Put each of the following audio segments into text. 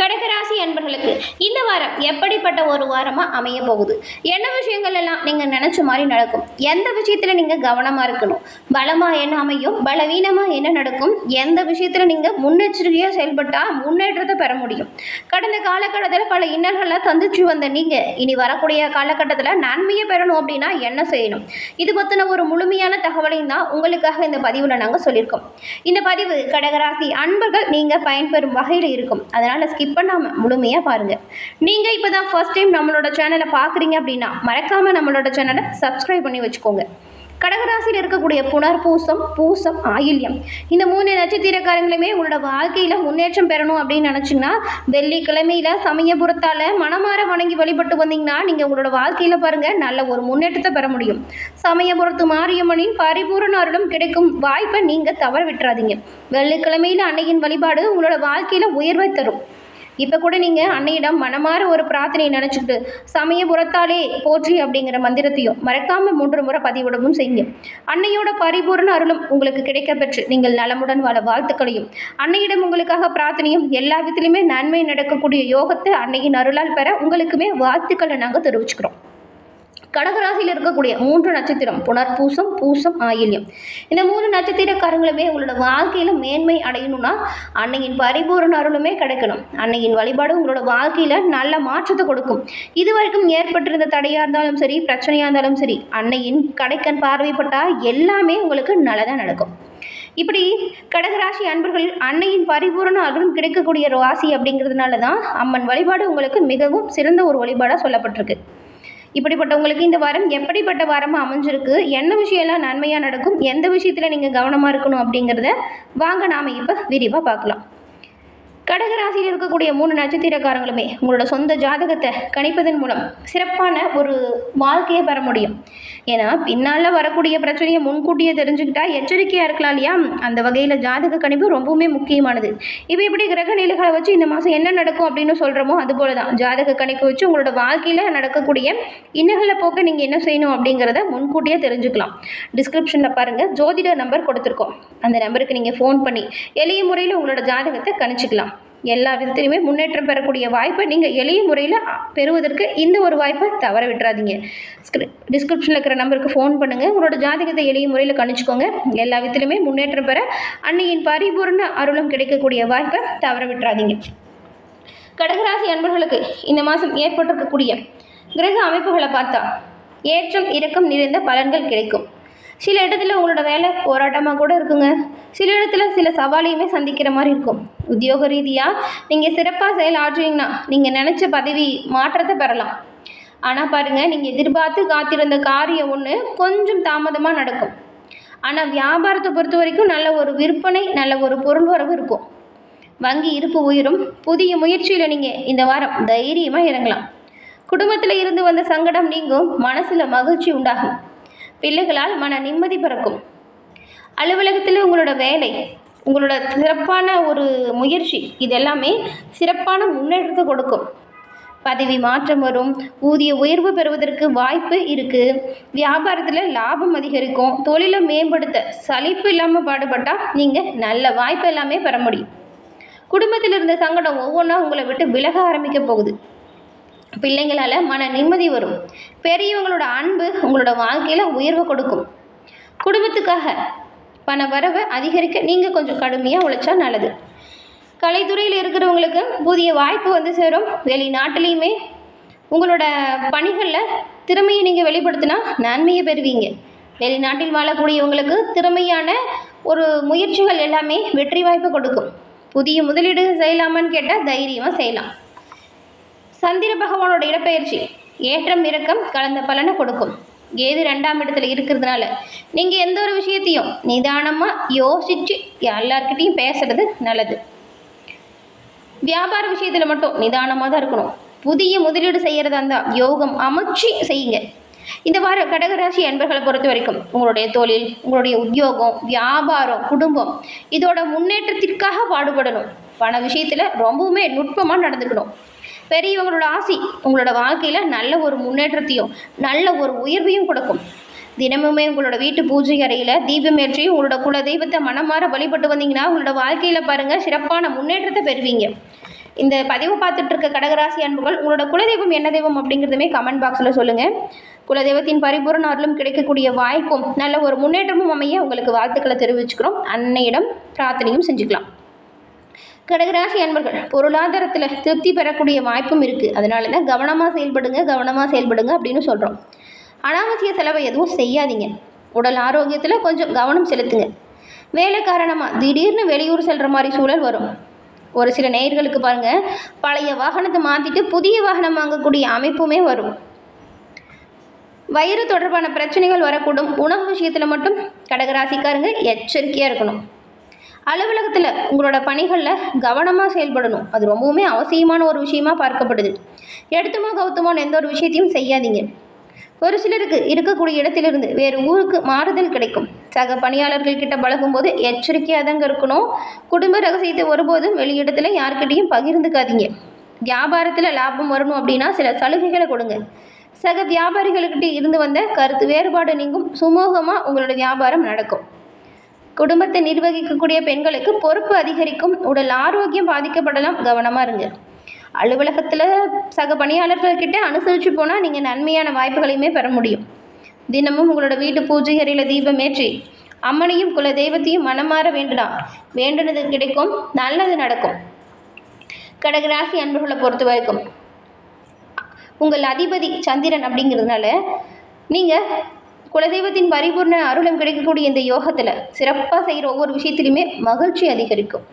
கடகராசி அன்பர்களுக்கு இந்த வாரம் எப்படிப்பட்ட ஒரு வாரமாக அமைய போகுது? என்ன விஷயங்கள் எல்லாம் நீங்கள் நினச்ச மாதிரி நடக்கும்? எந்த விஷயத்தில் நீங்கள் கவனமாக இருக்கணும்? பலமாக என்ன அமையும்? பலவீனமாக என்ன நடக்கும்? எந்த விஷயத்தில் நீங்கள் முன்னெச்சரிக்கையாக செயல்பட்டால் முன்னேற்றத்தை பெற முடியும்? கடந்த காலகட்டத்தில் பல இன்னல்கள்லாம் தந்துச்சு வந்த நீங்கள் இனி வரக்கூடிய காலகட்டத்தில் நன்மையை பெறணும் அப்படின்னா என்ன செய்யணும்? இது பற்றின ஒரு முழுமையான தகவலையும் தான் உங்களுக்காக இந்த பதிவில் நாங்கள் சொல்லியிருக்கோம். இந்த பதிவு கடகராசி அன்பர்கள் நீங்கள் பயன்பெறும் வகையில் இருக்கும். அதனால் ஸ்கிப் பண்ணாமல் முழுமையாக பாருங்கள் நீங்கள் இப்போ தான் ஃபர்ஸ்ட் டைம் நம்மளோட சேனலை பார்க்குறீங்க அப்படின்னா மறக்காமல் நம்மளோட சேனலை சப்ஸ்கிரைப் பண்ணி வச்சுக்கோங்க. கடகராசியில் இருக்கக்கூடிய புனர் பூசம் பூசம் ஆயில்யம். இந்த மூணு நட்சத்திரக்காரங்களுமே உங்களோட வாழ்க்கையில் முன்னேற்றம் பெறணும் அப்படின்னு நினச்சிங்கன்னா வெள்ளிக்கிழமையில் சமயபுரத்தால் மனமாற வணங்கி வழிபட்டு வந்தீங்கன்னா நீங்கள் உங்களோட வாழ்க்கையில் பாருங்கள் நல்ல ஒரு முன்னேற்றத்தை பெற முடியும். சமயபுரத்து மாரியம்மனின் பரிபூரண அருளும் கிடைக்கும் வாய்ப்பை நீங்கள் தவற விட்டுறாதீங்க வெள்ளிக்கிழமையில் அன்னையின் வழிபாடு உங்களோட வாழ்க்கையில் உயர்வை தரும். இப்போ கூட நீங்கள் அன்னையிடம் மனமாற ஒரு பிரார்த்தனையை நினச்சிக்கிட்டு சமயபுரத்தாலே போற்றி அப்படிங்கிற மந்திரத்தையும் மறக்காமல் மூன்று முறை பதிவிடவும் செய்யுங்க. அன்னையோட பரிபூரண அருளும் உங்களுக்கு கிடைக்க பெற்று நீங்கள் நலமுடன் வாழ வாழ்த்துக்களையும். அன்னையிடம் உங்களுக்காக பிரார்த்தனையும் எல்லா விதத்திலுமே நன்மை நடக்கக்கூடிய யோகத்தை அன்னையின் அருளால் பெற உங்களுக்குமே வாழ்த்துக்களை நாங்கள் தெரிவிச்சுக்கிறோம். கடகராசியில் இருக்கக்கூடிய மூன்று நட்சத்திரம் புனர்பூசம் பூசம் ஆயில்யம். இந்த மூணு நட்சத்திரக்காரங்களுமே உங்களோட வாழ்க்கையில் மேன்மை அடையணும்னா அன்னையின் பரிபூரண அருளுமே கிடைக்கணும். அன்னையின் வழிபாடு உங்களோட வாழ்க்கையில் நல்ல மாற்றத்தை கொடுக்கும். இது வரைக்கும் ஏற்பட்டிருந்த தடையாக இருந்தாலும் சரி பிரச்சனையாக இருந்தாலும் சரி அன்னையின் கடைக்கண் பார்வைப்பட்டால் எல்லாமே உங்களுக்கு நல்லதாக நடக்கும். இப்படி கடகராசி அன்பர்கள் அன்னையின் பரிபூரண அருளும் கிடைக்கக்கூடிய ராசி அப்படிங்கிறதுனால தான் அம்மன் வழிபாடு உங்களுக்கு மிகவும் சிறந்த ஒரு வழிபாடாக சொல்லப்பட்டிருக்கு. இப்படிப்பட்டவங்களுக்கு இந்த வாரம் எப்படிப்பட்ட வாரமாக அமைஞ்சிருக்கு? என்ன விஷயம்லாம் நன்மையாக நடக்கும்? எந்த விஷயத்தில் நீங்கள் கவனமாக இருக்கணும் அப்படிங்கிறத வாங்க நாம் இப்போ விரிவாக பார்க்கலாம். கடகராசியில் இருக்கக்கூடிய மூணு நட்சத்திரக்காரங்களுமே உங்களோட சொந்த ஜாதகத்தை கணிப்பதன் மூலம் சிறப்பான ஒரு வாழ்க்கையை பெற முடியும். ஏன்னா பின்னால் வரக்கூடிய பிரச்சனையை முன்கூட்டியே தெரிஞ்சுக்கிட்டா எச்சரிக்கையாக இருக்கலாம் இல்லையா? அந்த வகையில் ஜாதக கணிப்பு ரொம்பவுமே முக்கியமானது. இப்போ இப்படி கிரக நிலைகளை வச்சு இந்த மாதம் என்ன நடக்கும் அப்படின்னு சொல்கிறோமோ அதுபோல தான் ஜாதக கணிப்பு வச்சு உங்களோட வாழ்க்கையில் நடக்கக்கூடிய இன்னல்களை போக்க நீங்கள் என்ன செய்யணும் அப்படிங்கிறத முன்கூட்டியே தெரிஞ்சுக்கலாம். டிஸ்கிரிப்ஷனில் பாருங்கள் ஜோதிடர் நம்பர் கொடுத்துருக்கோம். அந்த நம்பருக்கு நீங்கள் ஃபோன் பண்ணி எளிய முறையில் உங்களோட ஜாதகத்தை கணிச்சிக்கலாம். எல்லா விதத்திலையுமே முன்னேற்றம் பெறக்கூடிய வாய்ப்பை நீங்கள் எளிய முறையில் பெறுவதற்கு இந்த ஒரு வாய்ப்பை தவற விட்டுறாதீங்க. டிஸ்கிரிப்ஷனில் இருக்கிற நம்பருக்கு ஃபோன் பண்ணுங்கள் உங்களோட ஜாதகத்தை எளிய முறையில் கணிச்சுக்கோங்க. எல்லா விதத்திலுமே முன்னேற்றம் பெற அன்னையின் பரிபூர்ண அருளும் கிடைக்கக்கூடிய வாய்ப்பை தவற விட்டுறாதீங்க. கடகராசி அன்பர்களுக்கு இந்த மாதம் ஏற்பட்டிருக்கக்கூடிய கிரக அமைப்புகளை பார்த்தா ஏற்றம் இறக்கம் நிறைந்த பலன்கள் கிடைக்கும். சில இடத்துல உங்களோட வேலை போராட்டமாக கூட இருக்குங்க. சில இடத்துல சில சவாலையுமே சந்திக்கிற மாதிரி இருக்கும். உத்தியோக ரீதியாக நீங்கள் சிறப்பாக செயல் ஆற்றுவீங்கன்னா நீங்கள் நினச்ச பதவி மாற்றத்தை பெறலாம். ஆனால் பாருங்கள் நீங்கள் எதிர்பார்த்து காத்திருந்த காரியம் ஒன்று கொஞ்சம் தாமதமாக நடக்கும். ஆனால் வியாபாரத்தை பொறுத்த வரைக்கும் நல்ல ஒரு விற்பனை நல்ல ஒரு பொருள் வரவு இருக்கும். வங்கி இருப்பு உயரும். புதிய முயற்சியில் நீங்கள் இந்த வாரம் தைரியமாக இறங்கலாம். குடும்பத்தில் இருந்து வந்த சங்கடம் நீங்கும். மனசில் மகிழ்ச்சி உண்டாகும். பிள்ளைகளால் மன நிம்மதி பிறக்கும். அலுவலகத்தில் உங்களோட வேலை உங்களோட சிறப்பான ஒரு முயற்சி இதெல்லாமே சிறப்பான முன்னேற்றத்தை கொடுக்கும். பதவி மாற்றம் வரும் ஊதிய உயர்வு பெறுவதற்கு வாய்ப்பு இருக்குது வியாபாரத்தில் லாபம் அதிகரிக்கும். தொழிலை மேம்படுத்த சலிப்பு இல்லாமல் பாடுபட்டால் நீங்கள் நல்ல வாய்ப்பு எல்லாமே பெற முடியும். குடும்பத்தில் இருந்த சங்கடம் ஒவ்வொன்றா உங்களை விட்டு விலக ஆரம்பிக்க போகுது. பிள்ளைங்களால் மன நிம்மதி வரும். பெரியவங்களோட அன்பு உங்களோட வாழ்க்கையில் உயர்வை கொடுக்கும். குடும்பத்துக்காக பண வரவை அதிகரிக்க நீங்கள் கொஞ்சம் கடுமையாக உழைச்சா நல்லது. கலைத்துறையில் இருக்கிறவங்களுக்கு புதிய வாய்ப்பு வந்து சேரும். வெளிநாட்டிலையுமே உங்களோட பணிகளில் திறமையை நீங்கள் வெளிப்படுத்தினா நன்மையை பெறுவீங்க. வெளிநாட்டில் வாழக்கூடியவங்களுக்கு திறமையான ஒரு முயற்சிகள் எல்லாமே வெற்றி வாய்ப்பு கொடுக்கும். புதிய முதலீடு செய்யலாமான்னு கேட்டால் தைரியமாக செய்யலாம். சந்திர பகவானோட இடப்பெயர்ச்சி ஏற்றம் இறக்கம் கலந்த பலனை கொடுக்கும். ஏது ரெண்டாம் இடத்துல இருக்கிறதுனால. நீங்கள் எந்த ஒரு விஷயத்தையும் நிதானமாக யோசித்து எல்லார்கிட்டையும் பேசுறது நல்லது. வியாபார விஷயத்தில் மட்டும் நிதானமாக தான் இருக்கணும். புதிய முதலீடு செய்கிறதா இருந்தால் யோகம் அமைச்சு செய்யுங்க. இந்த வார கடகராசி அன்பர்களை பொறுத்த வரைக்கும் உங்களுடைய தொழில் உங்களுடைய உத்தியோகம் வியாபாரம் குடும்பம் இதோட முன்னேற்றத்திற்காக பாடுபடணும். பண விஷயத்தில் ரொம்பவுமே நுட்பமாக நடந்துக்கணும். பெரியவங்களோட ஆசி உங்களோட வாழ்க்கையில் நல்ல ஒரு முன்னேற்றத்தையும் நல்ல ஒரு உயர்வையும் கொடுக்கும். தினமுமே உங்களோட வீட்டு பூஜை அறையில் தீபம் ஏற்றி உங்களோட குல தெய்வத்தை மனமாற வழிபட்டு வந்தீங்கன்னா உங்களோட வாழ்க்கையில் பாருங்கள் சிறப்பான முன்னேற்றத்தை பெறுவீங்க. இந்த பதிவை பார்த்துட்டு இருக்க கடகராசி அன்புகள் உங்களோட குலதெய்வம் என்ன தெய்வம் அப்படிங்கிறதுமே கமெண்ட் பாக்ஸில் சொல்லுங்கள் குலதெய்வத்தின் பரிபூரண அருளும் கிடைக்கக்கூடிய வாய்ப்பும் நல்ல ஒரு முன்னேற்றமும் அமைய உங்களுக்கு வாழ்த்துக்களை தெரிவிச்சுக்கிறோம். அன்னையிடம் பிரார்த்தனையும் செஞ்சுக்கலாம். கடகராசி அன்பர்கள் பொருளாதாரத்தில் திருப்தி பெறக்கூடிய வாய்ப்பும் இருக்குது அதனால தான் கவனமாக செயல்படுங்க கவனமாக செயல்படுங்க அப்படின்னு சொல்கிறோம் அனாவசிய செலவை எதுவும் செய்யாதீங்க. உடல் ஆரோக்கியத்தில் கொஞ்சம் கவனம் செலுத்துங்க. வேலை காரணமாக திடீர்னு வெளியூர் செல்கிற மாதிரி சூழல் வரும். ஒரு சில நேயர்களுக்கு பாருங்கள் பழைய வாகனத்தை மாற்றிட்டு புதிய வாகனம் வாங்கக்கூடிய அமைப்புமே வரும். வயிறு தொடர்பான பிரச்சனைகள் வரக்கூடும். உணவு விஷயத்தில் மட்டும் கடகராசிக்காரங்க எச்சரிக்கையாக இருக்கணும். அலுவலகத்தில் உங்களோட பணிகளில் கவனமாக செயல்படணும். அது ரொம்பவுமே அவசியமான ஒரு விஷயமா பார்க்கப்படுது. எடுத்துமோ கவுத்துமோன்னு எந்த ஒரு விஷயத்தையும் செய்யாதீங்க. ஒரு சிலருக்கு இருக்கக்கூடிய இடத்திலிருந்து வேறு ஊருக்கு மாறுதல் கிடைக்கும். சக பணியாளர்கள் கிட்ட பழகும்போது எச்சரிக்கையாக தாங்க இருக்கணும். குடும்ப ரகசியத்தை ஒருபோதும் வெளியிடத்தில் யார்கிட்டையும் பகிர்ந்துக்காதீங்க. வியாபாரத்தில் லாபம் வரணும் அப்படின்னா சில சலுகைகளை கொடுங்க. சக வியாபாரிகளுக்கிட்ட இருந்து வந்த கருத்து வேறுபாடு நீங்கும். சுமூகமாக உங்களோட வியாபாரம் நடக்கும். குடும்பத்தை நிர்வகிக்கக்கூடிய பெண்களுக்கு பொறுப்பு அதிகரிக்கும் உடல் ஆரோக்கியம் பாதிக்கப்படலாம். கவனமாக இருங்க. அலுவலகத்தில் சக பணியாளர்கள்கிட்ட அனுசரித்து போனால் நீங்கள் நன்மையான வாய்ப்புகளையுமே பெற முடியும். தினமும் உங்களோட வீட்டு பூஜை அறையில் தீபம் ஏற்றி அம்மனையும் குல தெய்வத்தையும் மனமாற வேண்டலாம் வேண்டுனது கிடைக்கும் நல்லது நடக்கும். கடகராசி அன்பர்களை பொறுத்த வரைக்கும் உங்கள் அதிபதி சந்திரன் அப்படிங்கிறதுனால நீங்கள் குலதெய்வத்தின் பரிபூர்ண அருளம் கிடைக்கக்கூடிய இந்த யோகத்தில் சிறப்பாக செய்கிற ஒவ்வொரு விஷயத்திலுமே மகிழ்ச்சி அதிகரிக்கும்.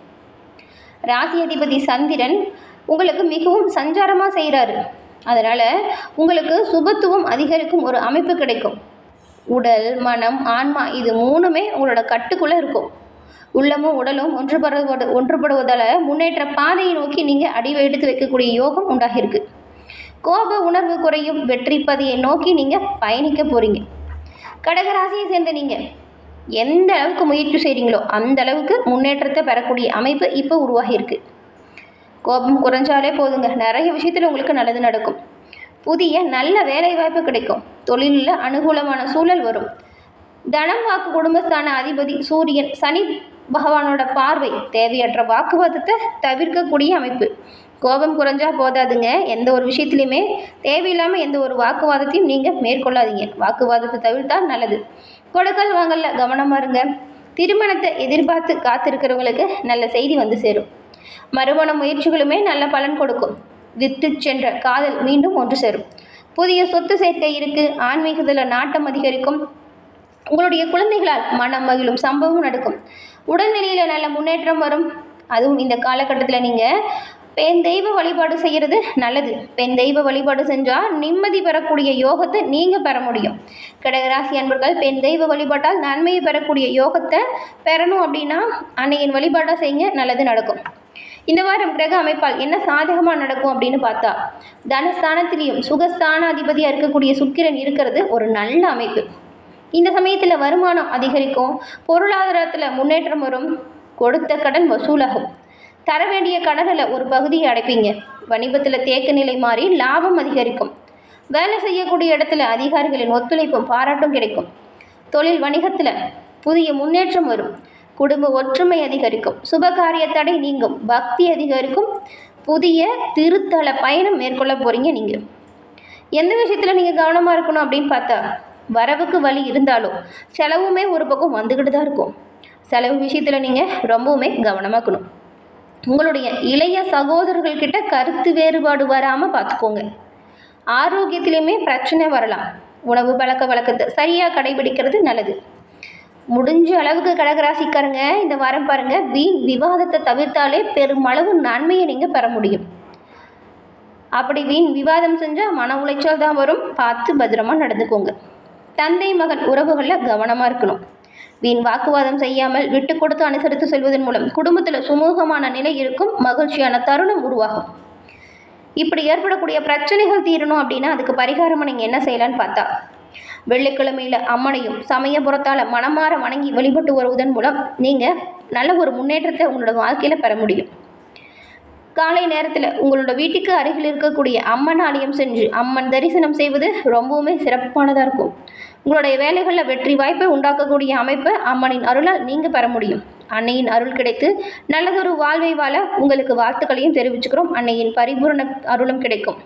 ராசி அதிபதி சந்திரன் உங்களுக்கு மிகவும் சஞ்சாரமாக செய்கிறாரு அதனால் உங்களுக்கு சுபத்துவம் அதிகரிக்கும் ஒரு அமைப்பு கிடைக்கும். உடல் மனம் ஆன்மா இது மூணுமே உங்களோட கட்டுக்குள்ளே இருக்கும். உள்ளமும் உடலும் ஒன்றுபடுவது ஒன்றுபடுவதால் முன்னேற்ற பாதையை நோக்கி நீங்கள் அடிவை எடுத்து வைக்கக்கூடிய யோகம் உண்டாகிருக்கு கோப உணர்வு குறையும். வெற்றி பதியை நோக்கி நீங்கள் பயணிக்க போகிறீங்க கடகராசியை சேர்ந்த நீங்கள் எந்த அளவுக்கு முயற்சி செய்கிறீங்களோ அந்த அளவுக்கு முன்னேற்றத்தை பெறக்கூடிய அமைப்பு இப்போ உருவாகியிருக்கு. கோபம் குறைஞ்சாலே போதுங்க. நிறைய விஷயத்தில் உங்களுக்கு நல்லது நடக்கும். புதிய நல்ல வேலை வாய்ப்பு கிடைக்கும். தொழிலில் அனுகூலமான சூழல் வரும். தனம் வாக்கு குடும்பஸ்தான அதிபதி சூரியன் சனி பகவானோட பார்வை தேவையற்ற வாக்குவாதத்தை தவிர்க்கக்கூடிய அமைப்பு. கோபம் குறைஞ்சா போதாதுங்க. எந்த ஒரு விஷயத்துலையுமே தேவையில்லாமல் எந்த ஒரு வாக்குவாதத்தையும் நீங்கள் மேற்கொள்ளாதீங்க. வாக்குவாதத்தை தவிர்த்தால் நல்லது. கொடுக்கல் வாங்கல கவனமாக இருங்க. திருமணத்தை எதிர்பார்த்து காத்திருக்கிறவங்களுக்கு நல்ல செய்தி வந்து சேரும். மறுமண முயற்சிகளுமே நல்ல பலன் கொடுக்கும். வித்து சென்ற காதல் மீண்டும் ஒன்று சேரும். புதிய சொத்து சேர்க்கை இருக்குது ஆன்மீகத்தில் நாட்டம் அதிகரிக்கும். உங்களுடைய குழந்தைகளால் மனம் மகிழும் சம்பவம் நடக்கும். உடல்நிலையில் நல்ல முன்னேற்றம் வரும். அதுவும் இந்த காலகட்டத்தில் நீங்கள் பெண் தெய்வ வழிபாடு செய்கிறது நல்லது. பெண் தெய்வ வழிபாடு செஞ்சால் நிம்மதி பெறக்கூடிய யோகத்தை நீங்கள் பெற முடியும். கடகராசி அன்பர்கள் பெண் தெய்வ வழிபாட்டால் நன்மையை பெறக்கூடிய யோகத்தை பெறணும் அப்படின்னா அன்னையின் வழிபாடாக செய்யுங்க நல்லது நடக்கும். இந்த வாரம் கிரக அமைப்பால் என்ன சாதகமாக நடக்கும் அப்படின்னு பார்த்தா தனஸ்தானத்திலையும் சுகஸ்தான அதிபதியாக இருக்கக்கூடிய சுக்கிரன் இருக்கிறது ஒரு நல்ல அமைப்பு. இந்த சமயத்தில் வருமானம் அதிகரிக்கும் பொருளாதாரத்தில் முன்னேற்றம் வரும் கொடுத்த கடன் வசூலாகும். தர வேண்டிய கடனில் ஒரு பகுதியை அடைப்பீங்க. வணிகத்தில் தேக்க நிலை மாறி லாபம் அதிகரிக்கும். வேலை செய்யக்கூடிய இடத்துல அதிகாரிகளின் ஒத்துழைப்பும் பாராட்டும் கிடைக்கும். தொழில் வணிகத்தில் புதிய முன்னேற்றம் வரும். குடும்ப ஒற்றுமை அதிகரிக்கும். சுபகாரிய தடை நீங்கும். பக்தி அதிகரிக்கும். புதிய திருத்தல பயணம் மேற்கொள்ள போகிறீங்க நீங்கள் எந்த விஷயத்தில் நீங்கள் கவனமாக இருக்கணும் அப்படின்னு பார்த்தா வரவுக்கு வழி இருந்தாலும் செலவுமே ஒரு பக்கம் வந்துக்கிட்டு தான் இருக்கும். செலவு விஷயத்தில் நீங்கள் ரொம்பவுமே கவனமாக இருக்கணும். உங்களுடைய இளைய சகோதரர்கள்கிட்ட கருத்து வேறுபாடு வராமல் பார்த்துக்கோங்க ஆரோக்கியத்திலையுமே பிரச்சனை வரலாம். உணவு பழக்க வழக்கத்தை சரியாக கடைபிடிக்கிறது நல்லது. முடிஞ்ச அளவுக்கு கடகராசிக்காரங்க இந்த வாரம் பாருங்கள் வீண் விவாதத்தை தவிர்த்தாலே பெருமளவு நன்மையை நீங்கள் பெற முடியும். அப்படி வீண் விவாதம் செஞ்சால் மன உளைச்சல் தான் வரும். பார்த்து பத்திரமா நடந்துக்கோங்க. தந்தை மகன் உறவுகளில் கவனமாக இருக்கணும். வீண் வாக்குவாதம் செய்யாமல் விட்டு கொடுத்து அனுசரித்து செல்வதன் மூலம் குடும்பத்தில் சுமூகமான நிலை இருக்கும் மகிழ்ச்சியான தருணம் உருவாகும். இப்படி ஏற்படக்கூடிய பிரச்சனைகள் தீரணும் அப்படின்னா அதுக்கு பரிகாரமாக நீங்கள் என்ன செய்யலான்னு பார்த்தா வெள்ளிக்கிழமையில் அம்மனையும் சமயபுரத்தால் மனமாற வணங்கி வழிபட்டு வருவதன் மூலம் நீங்கள் நல்ல ஒரு முன்னேற்றத்தை உங்களோட வாழ்க்கையில் பெற முடியும். காலை நேரத்தில் உங்களோட வீட்டுக்கு அருகில் இருக்கக்கூடிய அம்மன் ஆலயம் சென்று அம்மன் தரிசனம் செய்வது ரொம்பவுமே சிறப்பானதாக இருக்கும். உங்களுடைய வேலைகளில் வெற்றி வாய்ப்பை உண்டாக்கக்கூடிய அமைப்பை அம்மனின் அருளால் நீங்கள் பெற முடியும். அன்னையின் அருள் கிடைத்து நல்லதொரு வாழ்வை வாழ உங்களுக்கு வாழ்த்துக்களையும் தெரிவிச்சுக்கிறோம். அன்னையின் பரிபூரண அருளும் கிடைக்கும்.